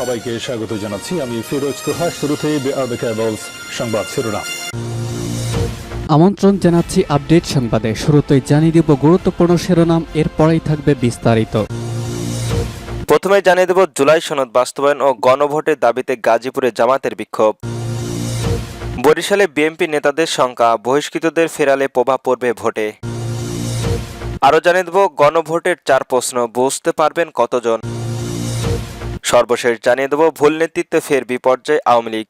সবাইকে স্বাগত জানাচ্ছি। আমি ফিরোজ তোহা শুরুতে সংবাদ শিরোনাম। আমন্ত্রণ জানাচ্ছি আপডেট সংবাদে। শুরুতেই জানিয়ে দিব গুরুত্বপূর্ণ শিরোনাম এরপরেই থাকবে বিস্তারিত। প্রথমে জানিয়ে দেব জুলাই সনদ বাস্তবায়ন ও গণভোটের দাবিতে গাজীপুরে জামাতের বিক্ষোভ। বরিশালে বিএনপি নেতাদের সংখ্যা বহিষ্কৃতদের ফেরালে প্রভাব পড়বে ভোটে। আরও জানিয়ে দেব গণভোটের চার প্রশ্ন বুঝতে পারবেন কতজন? সর্বশেষ জানিয়ে দেব, ভুল নেতৃত্বে ফের বিপর্যয় আওয়ামী লীগ।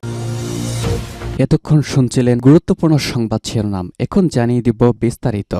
এতক্ষণ শুনছিলেন গুরুত্বপূর্ণ সংবাদ শিরোনাম। এখন জানিয়ে দিব বিস্তারিত।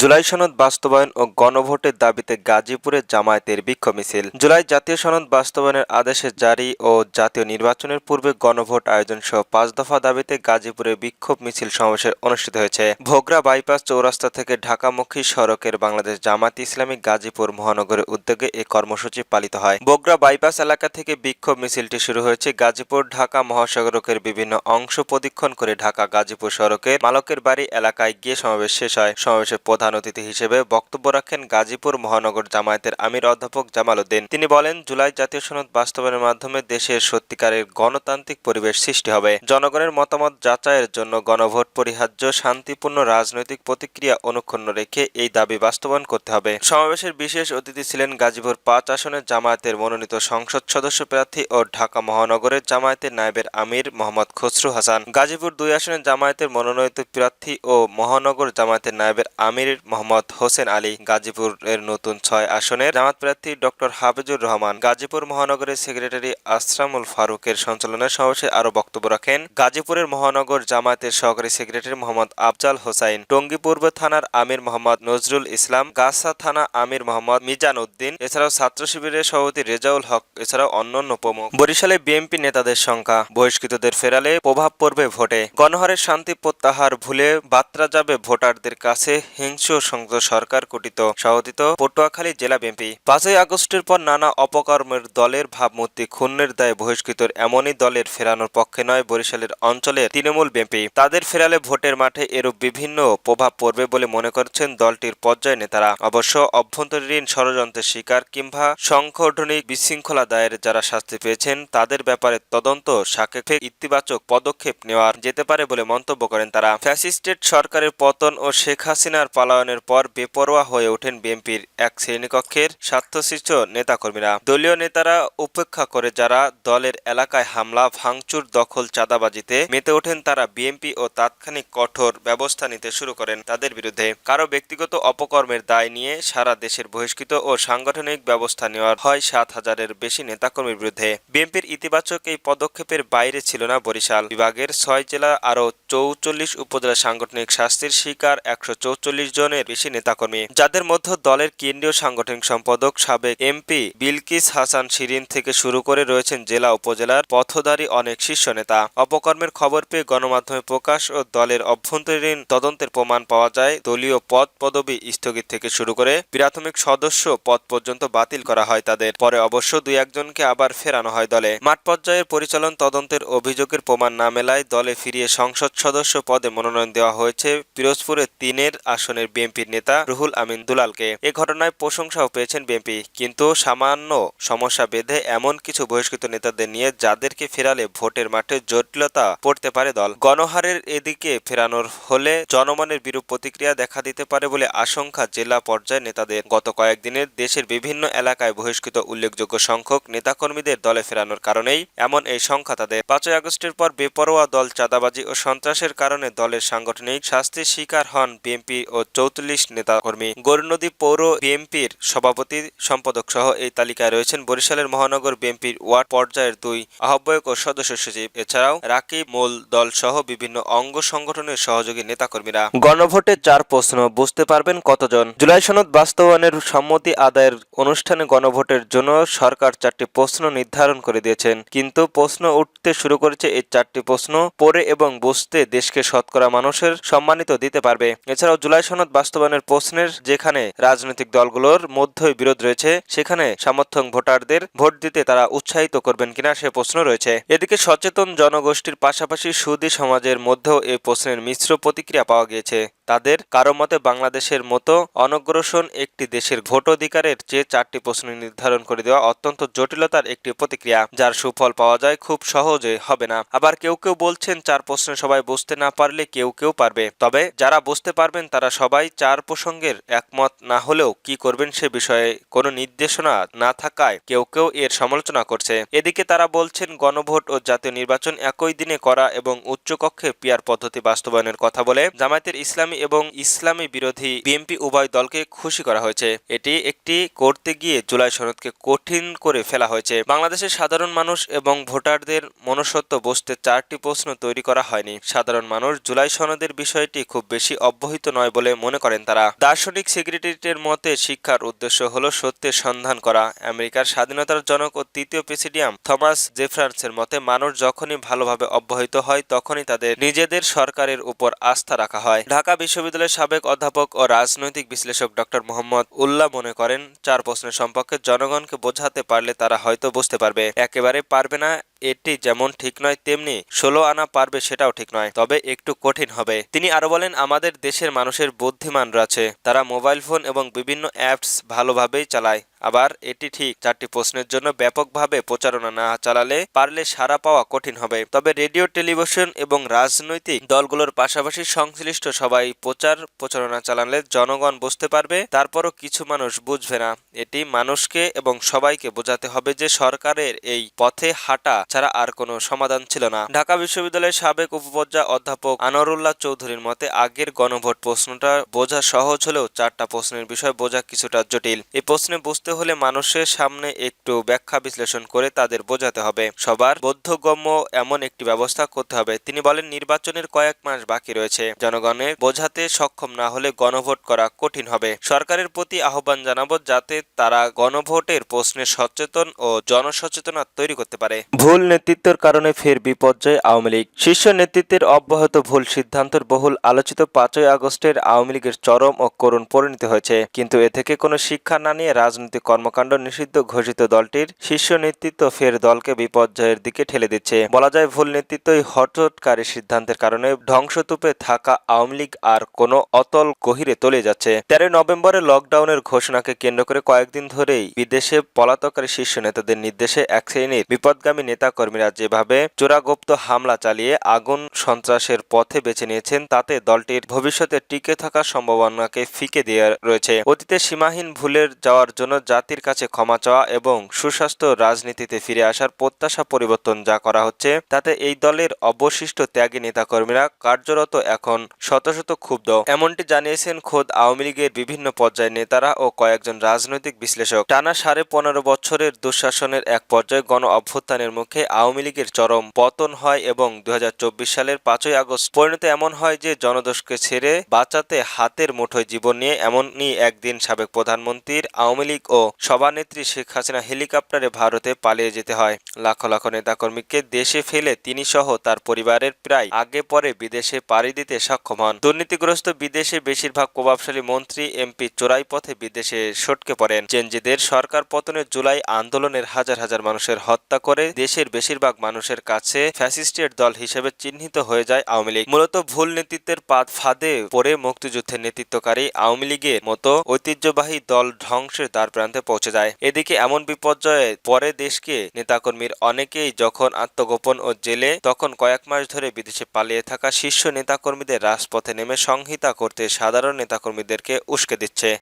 জুলাই সনদ বাস্তবায়ন ও গণভোটের দাবিতে গাজীপুরে জামায়াতের বিক্ষোভ মিছিল। জুলাই জাতীয় সনদ বাস্তবায়নের আদেশে জারি ও জাতীয় নির্বাচনের পূর্বে গণভোট আয়োজন সহ পাঁচ দফা দাবিতে গাজীপুরে বিক্ষোভ মিছিল সমাবেশের অনুষ্ঠিত হয়েছে। ভোগরা বাইপাস চৌরাস্তা থেকে ঢাকামুখী সড়কের বাংলাদেশ জামাত ইসলামী গাজীপুর মহানগরের উদ্যোগে এই কর্মসূচি পালিত হয়। বগুড়া বাইপাস এলাকা থেকে বিক্ষোভ মিছিলটি শুরু হয়েছে গাজীপুর, ঢাকা মহাসড়কের বিভিন্ন অংশ প্রদীক্ষণ করে ঢাকা গাজীপুর সড়কের মালকের বাড়ি এলাকায় গিয়ে সমাবেশ শেষ হয়। সমাবেশের প্রধান অতিথি হিসেবে বক্তব্য রাখেন গাজীপুর মহানগর জামায়াতের আমির অধ্যাপক জামাল উদ্দিন। তিনি বলেন, জুলাই জাতীয় সনদ বাস্তবায়নের মাধ্যমে দেশের সত্যিকারের গণতান্ত্রিক পরিবেশ সৃষ্টি হবে। জনগণের মতামত যাচাইয়ের জন্য গণভোট পরিহার্য, শান্তিপূর্ণ রাজনৈতিক প্রতিক্রিয়া অনুক্ষুণ্ণ রেখে এই দাবি বাস্তবায়ন করতে হবে। সমাবেশের বিশেষ অতিথি ছিলেন গাজীপুর পাঁচ আসনের জামায়াতের মনোনীত সংসদ সদস্য প্রার্থী ও ঢাকা মহানগরের জামায়াতের নায়েবের আমির মোহাম্মদ খসরু হাসান। গাজীপুর দুই আসনের জামায়াতের মনোনীত প্রার্থী ও মহানগর জামায়াতের নায়েবের আমির মোহাম্মদ হোসেন আলী গাজীপুরের নতুন ছয় আসনের জামাত প্রার্থী ডক্টর হাফিজুর রহমান গাজীপুর মহানগরের সেক্রেটারি আসরামুল ফারুকের সঞ্চালনে সমাবেশে আরও বক্তব্য রাখেন। গাজীপুরের মহানগর জামায়াতের সহকারী সেক্রেটারি মোহাম্মদ আফজাল হোসাইন টঙ্গী পূর্ব থানার আমির মোহাম্মদ নজরুল ইসলাম, গাছা থানা আমির মোহাম্মদ মিজান উদ্দিন এছাড়াও ছাত্র শিবিরের সভাপতি রেজাউল হক, এছাড়াও অন্যান্য প্রমুখ। বরিশালে বিএনপি নেতাদের সংখ্যা, বহিষ্কৃতদের ফেরালে প্রভাব পড়বে ভোটে। গণহারের শান্তি প্রত্যাহার ভুলে বার্তা যাবে ভোটারদের কাছে হিংস্র সংযুক্ত সরকার গঠিত সভাপতিত পটুয়াখালী জেলা বিএনপি। পাঁচই আগস্টের পর নানা অপকর্মের দলের ভাবমূর্তি ক্ষুণ্ণের দায়ে বহিষ্কৃত এমনই দলের ফেরানোর পক্ষে নয় বরিশালের অঞ্চলের তৃণমূল বিএনপি। তাদের ফেরালে ভোটের মাঠে এরূপ বিভিন্ন প্রভাব পড়বে বলে মনে করছেন দলটির পর্যায় নেতারা। অবশ্য অভ্যন্তরীণ ষড়যন্ত্রের শিকার কিংবা সংগঠনিক বিশৃঙ্খলা দায়ের যারা শাস্তি পেয়েছেন, তাদের ব্যাপারে তদন্ত সাপেক্ষে ইতিবাচক পদক্ষেপ নেওয়া যেতে পারে বলে মন্তব্য করেন তারা। ফ্যাসিস্টেট সরকারের পতন ও শেখ হাসিনার পালায়নের পর বেপরোয়া হয়ে ওঠেন বিএনপির এক শ্রেণীকক্ষের স্বার্থশিষ্ট নেতাকর্মীরা। দলীয় নেতারা উপেক্ষা করে যারা দলের এলাকায় হামলা, ভাঙচুর, দখল, চাঁদাবাজিতে মেতে ওঠেন, তারা বিএনপি ও তাৎক্ষণিক কঠোর ব্যবস্থা নিতে শুরু করেন তাদের বিরুদ্ধে। কারও ব্যক্তিগত অপকর্মের দায় নিয়ে সারা দেশের বহিষ্কৃত ও সাংগঠনিক ব্যবস্থা নেওয়া হয় সাত হাজারের বেশি নেতাকর্মীর বিরুদ্ধে। বিএনপির ইতিবাচক এই পদক্ষেপের বাইরে ছিল না বরিশাল। বিভাগের ছয় জেলা আরও চৌচল্লিশ উপজেলা সাংগঠনিক শাস্তির শিকার একশো চৌচল্লিশ জনের বেশি নেতাকর্মী। যাদের মধ্যে দলের কেন্দ্রীয় সাংগঠনিক সম্পাদক, সাবেক এমপি বিলকিস হাসান শিরিন থেকে শুরু করে রয়েছেন জেলা উপজেলার পথধারী অনেক শীর্ষ নেতা। অপকর্মের খবর পেয়ে গণমাধ্যমে প্রকাশ ও দলের অভ্যন্তরীণ তদন্তের প্রমাণ পাওয়া যায়। দলীয় পদ পদবি স্থগিত থেকে শুরু করে প্রাথমিক সদস্য পদ পর্যন্ত বাতিল করা হয় তাদের। পরে অবশ্য দুই একজনকে আবার ফেরানো হয় দলে। মাঠ পর্যায়ের পরিচালন তদন্তের অভিযোগের প্রমাণ না মেলায় দলে ফিরিয়ে সংসদ সদস্য পদে মনোনয়ন দেওয়া হয়েছে। পিরোজপুরের তিনের আসনের বিএনপির নেতা রুহুল আমিন দুলালকে। এ ঘটনায় প্রশংসাও পেয়েছেন বিএনপি। কিন্তু সামান্য সমস্যা বেঁধে এমন কিছু বহিষ্কৃত নেতাদের নিয়ে যাদেরকে ফেরালে ভোটের মাঠে জটিলতা পড়তে পারে দল। গণহারের এদিকে ফেরানোর হলে জনমনের বিরূপ প্রতিক্রিয়া দেখা দিতে পারে বলে আশঙ্কা জেলা পর্যায়ের নেতাদের। গত কয়েকদিনের দেশের বিভিন্ন এলাকায় বহিষ্কৃত উল্লেখযোগ্য সংখ্যক নেতাকর্মীদের দলে ফেরানোর কারণেই এমন এই সংখ্যা তাদের। পাঁচই আগস্টের পর বেপরোয়া দল চাঁদাবাজি ও সন্ত্রাসের কারণে দলের সাংগঠনিক শাস্তির শিকার হন বিএনপি ও চৌত্রিশ নেতাকর্মী। গৌরনদী পৌর বিএনপির সভাপতি, সম্পাদক সহ এই তালিকায় রয়েছেন বরিশালের মহানগর বিএনপির ওয়ার্ড পর্যায়ের দুই আহ্বায়ক ও সদস্য সচিব। এছাড়াও রাকিব মূল দল সহ বিভিন্ন অঙ্গ সংগঠনের সহযোগী নেতাকর্মীরা। গণভোটে চার প্রশ্ন, বুঝতে পারবেন কতজন? জুলাই সনদ বাস্তবায়নের সম্মতি আদায়ের অনুষ্ঠানে গণভোটের জন্য সরকার চারটি প্রশ্ন নির্ধারণ করে দিয়েছেন। কিন্তু প্রশ্ন উঠতে শুরু করেছে এই চারটি প্রশ্ন, পড়ে এবং বুঝতে দেশকে শতকরা মানুষের সম্মানিত দিতে পারবে। এছাড়াও জুলাই সনদ বাস্তবায়নের প্রশ্নের যেখানে রাজনৈতিক দলগুলোর মধ্যে বিরোধ রয়েছে, সেখানে সমর্থক ভোটারদের ভোট দিতে তারা উৎসাহিত করবেন কিনা সে প্রশ্ন রয়েছে। এদিকে সচেতন জনগোষ্ঠীর পাশাপাশি সুদী সমাজের মধ্যেও এই প্রশ্নের মিশ্র প্রতিক্রিয়া পাওয়া গিয়েছে। তাদের কারও মতে বাংলাদেশের মতো অনগ্রসর একটি দেশের ভোটাধিকারের চেয়ে চারটি প্রশ্ন নির্ধারণ করে দেওয়া অত্যন্ত জটিলতার একটি প্রতিক্রিয়া, যার সুফল পাওয়া যায় খুব সহজে হবে না। আবার কেউ কেউ বলছেন চার প্রশ্নে সবাই বুঝতে না পারলে কেউ কেউ পারবে। তবে যারা বুঝতে পারবেন, তারা সবাই চার প্রসঙ্গের একমত না হলেও কি করবেন সে বিষয়ে কোনো নির্দেশনা না থাকায় কেউ কেউ এর সমালোচনা করছে। এদিকে তারা বলছেন, গণভোট ও জাতীয় নির্বাচন একই দিনে করা এবং উচ্চকক্ষে পিয়ার পদ্ধতি বাস্তবায়নের কথা বলে জামায়াতের ইসলামী এবং ইসলামী বিরোধী বিএনপি উভয় দলকে খুশি করা হয়েছে। এটি একটি করতে গিয়ে জুলাই সনদকে কঠিন করে ফেলা হয়েছে। বাংলাদেশের সাধারণ মানুষ এবং ভোটারদের মনসত্ব বুঝতে চারটি প্রশ্ন তৈরি করা হয়নি। সাধারণ মানুষ জুলাই সনদের বিষয়টি খুব বেশি অব্যাহত নয় বলে মনে করেন তারা। দার্শনিক সেক্রেটারিটের মতে, শিক্ষার উদ্দেশ্য হলো সত্যের সন্ধান করা। আমেরিকার স্বাধীনতার জনক ও তৃতীয় প্রেসিডিয়াম থমাস জেফ্রান্সের মতে, মানুষ যখনই ভালোভাবে অব্যাহত হয়, তখনই তাদের নিজেদের সরকারের উপর আস্থা রাখা হয়। ঢাকা বিশ্ববিদ্যালয়ের সাবেক অধ্যাপক ও রাজনৈতিক বিশ্লেষক ডক্টর মোহাম্মদ উল্লাহ মনে করেন, চার প্রশ্নের সম্পর্কে জনগণকে বোঝাতে পারলে তারা হয়তো বুঝতে পারবে। একেবারে পারবে না এটি যেমন ঠিক নয়, তেমনি ষোলো আনা পারবে সেটাও ঠিক নয়, তবে একটু কঠিন হবে। তিনি আরও বলেন, আমাদের দেশের মানুষের বুদ্ধিমানরা আছে। তারা মোবাইল ফোন এবং বিভিন্ন অ্যাপস ভালোভাবেই চালায়। আবার এটি ঠিক, চারটি প্রশ্নের জন্য ব্যাপকভাবে প্রচারণা না চালালে পারলে সারা পাওয়া কঠিন হবে। তবে রেডিও, টেলিভিশন এবং রাজনৈতিক দলগুলোর পাশাপাশি সংশ্লিষ্ট সবাই প্রচার প্রচারণা চালালে জনগণ বুঝতে পারবে, তারপরও কিছু মানুষ বুঝবে না। এটি মানুষকে এবং সবাইকে বোঝাতে হবে যে সরকারের এই পথে হাঁটা ছাড়া আর কোনো সমাধান ছিল না। ঢাকা বিশ্ববিদ্যালয়ের সাবেক উপপর্যা অধ্যাপক আনোয়ারুল্লাহ চৌধুরীর মতে, আগের গণভোট প্রশ্নটা বোঝা সহজ হলেও চারটা প্রশ্নের বিষয় বোঝা কিছুটা জটিল। এই প্রশ্নে বুঝতে হলে মানুষের সামনে একটু ব্যাখ্যা বিশ্লেষণ করে তাদের বোঝাতে হবে। সবার বোধগম্য এমন একটি ব্যবস্থা করতে হবে। তিনি বলেন, নির্বাচনের কয়েক মাস বাকি রয়েছে। জনগণের বোঝাতে সক্ষম না হলে গণভোট করা কঠিন হবে। সরকারের প্রতি আহ্বান জানাব যাতে তারা গণভোটের প্রশ্নে সচেতন ও জনসচেতনতা তৈরি করতে পারে। ভুল নেতৃত্বের কারণে ফের বিপর্যয় আওয়ামী লীগ। শীর্ষ নেতৃত্বের অব্যাহত ভুল সিদ্ধান্তের বহুল আলোচিত পাঁচই আগস্টের আওয়ামী লীগের চরম ও করুণ পরিণতি হয়েছে। কিন্তু এ থেকে কোনো শিক্ষা না নিয়ে রাজনৈতিক কর্মকাণ্ড নিষিদ্ধ ঘোষিত দলটির শীর্ষ নেতৃত্ব ফের দলকে বিপর্যয়ের দিকে ঠেলে দিচ্ছে। বলা যায়, ভুল নেতৃত্বই হঠৎকারী সিদ্ধান্তের কারণে ধ্বংসতূপে থাকা আওয়ামী লীগ আর কোনো অতল গহিরে তলে যাচ্ছে। তেরোই নভেম্বরে লকডাউনের ঘোষণাকে কেন্দ্র করে কয়েকদিন ধরেই বিদেশে পলাতকারী শীর্ষ নেতাদের নির্দেশে এক শ্রেণির বিপদগামী নেতাকর্মীরা যেভাবে চোরাগুপ্ত হামলা চালিয়ে আগুন সন্ত্রাসের পথে বেছে নিয়েছেন, তাতে দলটির ভবিষ্যতে টিকে থাকার সম্ভাবনাকে ফিকে দিয়ে রয়েছে। অতীতে সীমাহীন ভুলের যাওয়ার জন্য জাতির কাছে ক্ষমা চাওয়া এবং সুস্বাস্থ্য রাজনীতিতে ফিরে আসার প্রত্যাশা পরিবর্তন যা করা হচ্ছে, তাতে এই দলের অবশিষ্ট ত্যাগী নেতাকর্মীরা কার্যরত এখন শত শত ক্ষুব্ধ। এমনটি জানিয়েছেন খোদ আওয়ামী লীগের বিভিন্ন পর্যায়ের নেতারা ও কয়েকজন রাজনৈতিক বিশ্লেষক। টানা সাড়ে পনেরো বছরের দুঃশাসনের এক পর্যায়ে গণ অভ্যুত্থানের মুখে আওয়ামী লীগের চরম পতন হয় এবং দু হাজার চব্বিশ সালের পাঁচই আগস্ট পরিণত এমন হয় যে জনদোষকে ছেড়ে বাঁচাতে হাতের মুঠোয় জীবন নিয়ে এমনই একদিন সাবেক প্রধানমন্ত্রীর আওয়ামী লীগ ও সভানেত্রী শেখ হাসিনা হেলিকপ্টারে ভারতে পালিয়ে যেতে হয়। লাখ লাখ নেতাকর্মীকে দেশে ফেলে তিনি সহ তার পরিবারের প্রায় আগে পরে বিদেশে পাড়ি দিতে সক্ষম হন। দুর্নীতিগ্রস্ত বিদেশে বেশিরভাগ প্রভাবশালী মন্ত্রী এমপি চোরাই পথে বিদেশে সটকে পড়েন। চেঞ্জিদের সরকার পতনের জুলাই আন্দোলনের হাজার হাজার মানুষের হত্যা করে দেশের বেশিরভাগ মানুষের কাছে ফ্যাসিস্টের দল হিসেবে চিহ্নিত হয়ে যায় আওয়ামী লীগ। মূলত ভুল নেতৃত্বের পাত ফাঁদে পড়ে মুক্তিযুদ্ধের নেতৃত্বকারী আওয়ামী লীগের মতো ঐতিহ্যবাহী দল ধ্বংসের দ্বার প্রান্তে পৌঁছে যায়। এদিকে এমন বিপর্যয়ে পরে দেশকে নেতাকর্মীর অনেকেই যখন আত্মগোপন ও জেলে, তখন কয়েক মাস ধরে বিদেশে পালিয়ে থাকা শীর্ষ নেতাকর্মীদের রাজপথে নেমে সংহিতা করতে সাধারণ নেতাকর্মীদেরকে উস্কে দিচ্ছে।